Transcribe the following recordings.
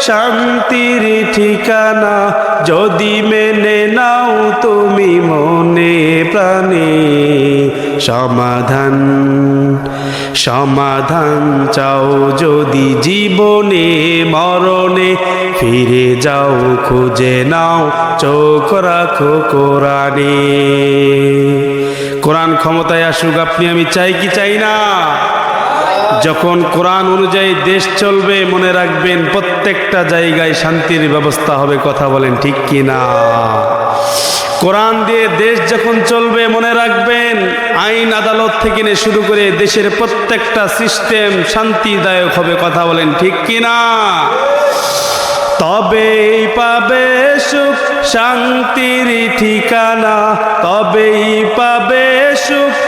শান্তির ঠিকানা যদি মেনে নাও তুমি মনে প্রাণে। সমাধান সমাধান চাও যদি জীবনে, মরণে ফিরে যাও, খুঁজে নাও, চোখ রাখো কোরআনে। কোরআন ক্ষমতায় আসুক, আপনি, আমি চাই কি চাই না? যখন কোরআন অনুযায়ী দেশ চলবে, মনে রাখবেন প্রত্যেকটা জায়গায় শান্তির ব্যবস্থা হবে, কথা বলেন ঠিক কি না কোরআন দিয়ে দেশ যখন চলবে, মনে রাখবেন আইন আদালত থেকে নিয়ে শুরু করে দেশের প্রত্যেকটা সিস্টেম শান্তিদায়ক হবে, কথা বলেন ঠিক কি না তবেই পাবে সুখ, শান্তির ঠিকানা, তবেই পাবে সুখ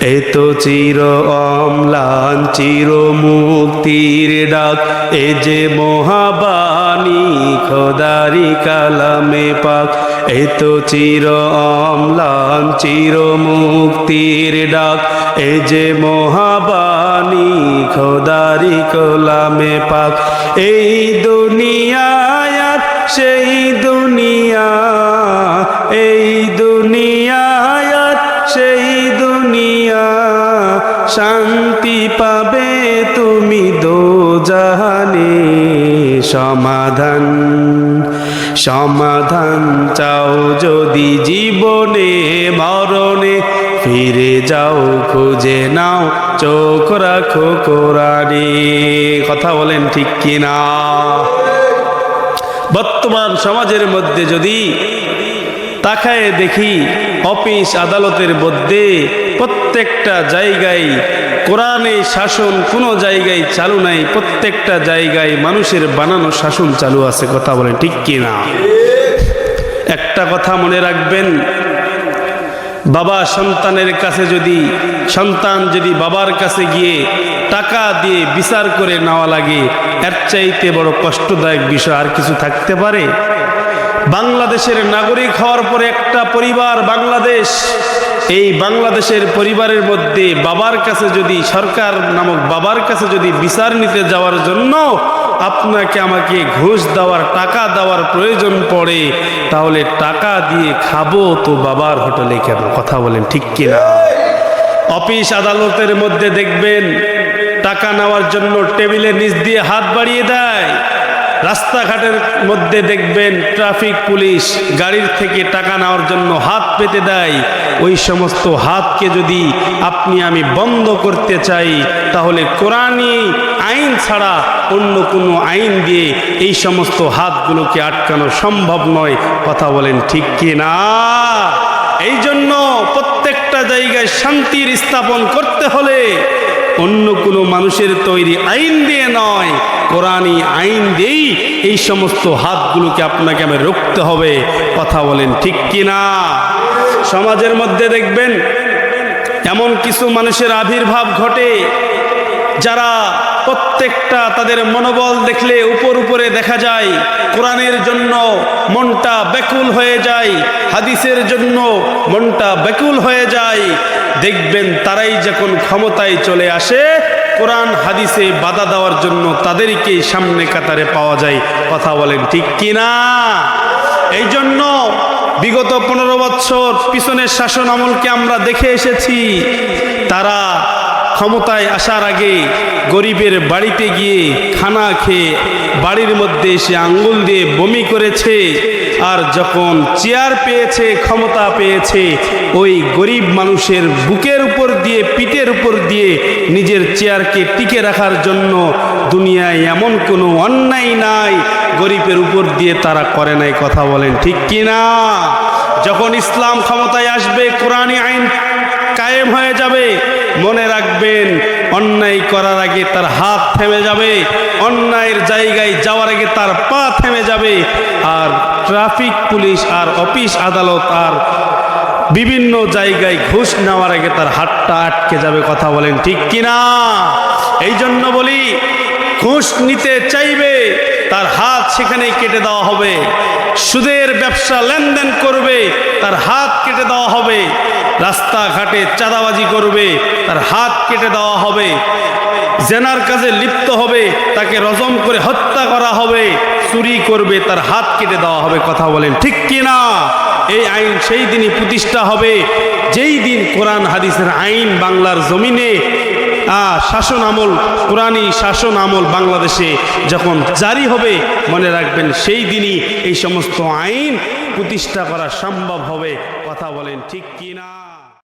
এত চির অম্লান চির মুক্তির ডাক। এ যে মহাবাণী, খোদারি কালামে পাক। এত চির অম্লান চির মুক্তির ডাক। এ যে মহাবাণী, খোদারি কলামে পাক। এই দুনিয়ায় সেই দুনিয়া সমাধান সমাধান চাও যদি জীবনে, মরণে ফিরে যাও, খুঁজে নাও, চোখ রাখো কোরআনে। কথা বলেন ঠিক কিনা? বর্তমান সমাজের মধ্যে যদি তাকায় দেখি, অফিস আদালতের মধ্যে প্রত্যেকটা জায়গায় কোরআনে শাসন কোনো জায়গায় চালু নাই, প্রত্যেকটা জায়গায় মানুষের বানানো শাসন চালু আছে, কথা বলে ঠিক কি না একটা কথা মনে রাখবেন, বাবা সন্তানের কাছে যদি, সন্তান যদি বাবার কাছে গিয়ে টাকা দিয়ে বিচার করে নেওয়া লাগে, এর চাইতে বড় কষ্টদায়ক বিষয় আর কিছু থাকতে পারে? বাংলাদেশের নাগরিক হওয়ার পরে একটা পরিবার, বাংলাদেশ। এই বাংলাদেশের পরিবারের মধ্যে বাবার কাছে যদি, সরকার নামক বাবার কাছে যদি বিচার নিতে যাওয়ার জন্য আপনাকে আমাকে ঘুষ দেওয়ার, টাকা দেওয়ার প্রয়োজন পড়ে, তাহলে টাকা দিয়ে খাব তো বাবার হোটেলে কেন? কথা বলেন ঠিক কিনা? অফিস আদালতের মধ্যে দেখবেন, টাকা নেওয়ার জন্য টেবিলের নিচ দিয়ে হাত বাড়িয়ে দেয়। রাস্তাঘাটের মধ্যে দেখবেন ট্রাফিক পুলিশ গাড়ির থেকে টাকা নেওয়ার জন্য হাত পেতে দেয়। ওই সমস্ত হাতকে যদি আপনি আমি বন্ধ করতে চাই, তাহলে কোরআনই আইন ছাড়া অন্য কোনো আইন দিয়ে এই সমস্ত হাতগুলোকে আটকানো সম্ভব নয়। কথা বলেন ঠিক কি না এই জন্য প্রত্যেকটা জায়গায় শান্তির স্থাপন করতে হলে অন্য কোনো মানুষের তৈরি আইন দিয়ে নয়, কোরআনই আইন দিয়েই এই সমস্ত হাতগুলোকে আপনাকে আমি রুখতে হবে। কথা বলেন ঠিক কিনা? সমাজের মধ্যে দেখবেন, এমন কিছু মানুষের আবির্ভাব ঘটে যারা প্রত্যেকটা তাদের মনোবল দেখলে উপর উপরে দেখা যায়। কোরআনের জন্য মনটা ব্যাকুল হয়ে যায়, হাদিসের জন্য মনটা ব্যাকুল হয়ে যায়। দেখবেন তারাই যখন ক্ষমতায় চলে আসে, কোরআন, হাদিসে বাধা দেওয়ার জন্য তাদেরকেই সামনে কাতারে পাওয়া যায়। কথা বলেন ঠিক কিনা? এই জন্য বিগত পনেরো বছর পিছনের শাসন আমলকে আমরা দেখে এসেছি। তারা ক্ষমতায় আসার আগে গরিবের বাড়িতে গিয়ে খানা খেয়ে বাড়ির মধ্যে এসে আঙ্গুল দিয়ে বমি করেছে। আর যখন চেয়ার পেয়েছে, ক্ষমতা পেয়েছে, ওই গরিব মানুষের বুকের উপর দিয়ে, পিঠের উপর দিয়ে নিজের চেয়ারকে টিকে রাখার জন্য দুনিয়ায় এমন কোনো অন্যায় নাই। গরিবের উপর দিয়ে তারা করে নাই কথা বলেন, ঠিক কি না যখন ইসলাম ক্ষমতায় আসবে, কোরআনী আইন কায়েম হয়ে যাবে মনে রাখবেন, অন্যায় করার আগে তার হাত থেমে যাবে, অন্যায়ের জায়গায় যাওয়ার আগে তার পা থেমে যাবে, আর ট্রাফিক পুলিশ আর অফিস আদালত আর বিভিন্ন জায়গায় ঘুষ নেওয়ার আগে তার হাতটা আটকে যাবে কথা বলেন ঠিক কিনা? এই জন্য বলি, ঘুষ নিতে চাইবে, তার হাত সেখানেই কেটে দেওয়া হবে। সুদের ব্যবসা লেনদেন করবে, তার হাত কেটে দেওয়া হবে। রাস্তাঘাটে চাঁদাবাজি করবে, তার হাত কেটে দেওয়া হবে। জেনার কাজে লিপ্ত হবে, তাকে রজম করে হত্যা করা হবে, চুরি করবে, তার হাত কেটে দেওয়া হবে, কথা বলেন। ঠিক কিনা? এই আইন সেই দিনই প্রতিষ্ঠা হবে। যেই দিন কোরআন, হাদিসের আইন বাংলার জমিনে শাসন আমল কোরআনী শাসন আমল বাংলাদেশে যখন জারি হবে, মনে রাখবেন সেই দিনই এই সমস্ত আইন প্রতিষ্ঠা করা সম্ভব হবে, কথা বলেন ঠিক কি না